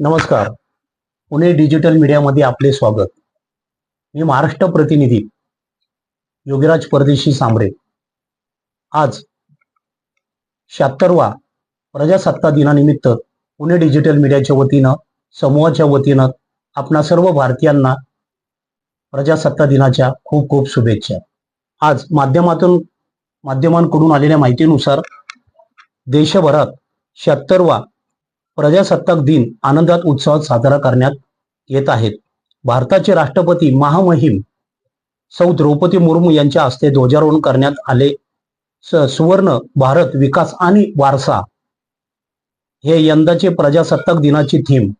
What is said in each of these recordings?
नमस्कार. पुणे डिजिटल मीडियामध्ये आपले स्वागत. मी महाराष्ट्र प्रतिनिधी योगीराज परदेशी सांबरे. आज शहात्तरवा प्रजासत्ता दिनानिमित्त पुणे डिजिटल मीडियाच्या वतीनं समूहाच्या वतीनं आपणा सर्व भारतीयांना प्रजासत्ता दिनाच्या खूप खूप शुभेच्छा. आज माध्यमातून माध्यमांकडून आलेल्या माहितीनुसार देशभरात शहात्तरवा प्रजासत्ताक दिन आनंदात उत्सवात साजरा करण्यात येत आहेत. भारताचे राष्ट्रपती महामहिम सौ द्रौपदी मुर्मू यांच्या हस्ते ध्वजारोहण करण्यात आले. सुवर्ण भारत विकास आणि वारसा हे यंदाचे प्रजासत्ताक दिनाची थीम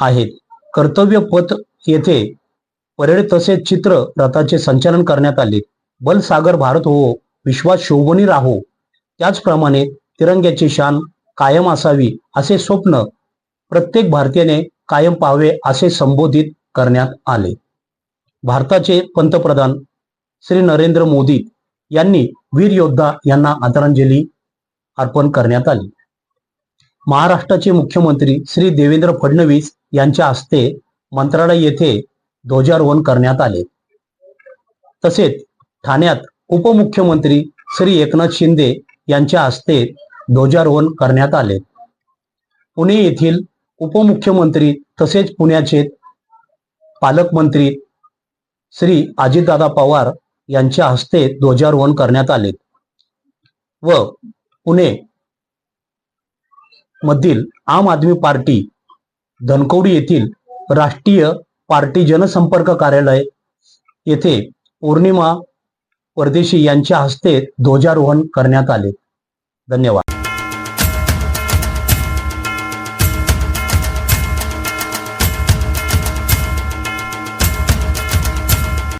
आहेत. कर्तव्य पथ येथे परेड तसेच चित्र रथाचे संचालन करण्यात आले. बलसागर भारत हो विश्वास शोभनी राहो. त्याचप्रमाणे तिरंग्याची शान कायम असावी असे स्वप्न प्रत्येक भारतीयाने कायम पाहावे असे संबोधित करण्यात आले. भारताचे पंतप्रधान श्री नरेंद्र मोदी यांनी वीर योद्धा यांना आदरांजली अर्पण करण्यात आली. महाराष्ट्राचे मुख्यमंत्री श्री देवेंद्र फडणवीस यांच्या हस्ते मंत्रालय येथे ध्वजारोहण करण्यात आले. तसेच ठाण्यात उपमुख्यमंत्री श्री एकनाथ शिंदे यांच्या हस्ते ध्वजारोहण करण्यात आले. पुणे येथील उपमुख्यमंत्री तसेच पुण्याचे पालकमंत्री श्री अजितदादा पवार यांच्या हस्ते ध्वजारोहण करण्यात आले व पुणे मधील आम आदमी पार्टी धनकवडी येथील राष्ट्रीय पार्टी जनसंपर्क कार्यालय येथे पौर्णिमा परदेशी यांच्या हस्ते ध्वजारोहण करण्यात आले. धन्यवाद.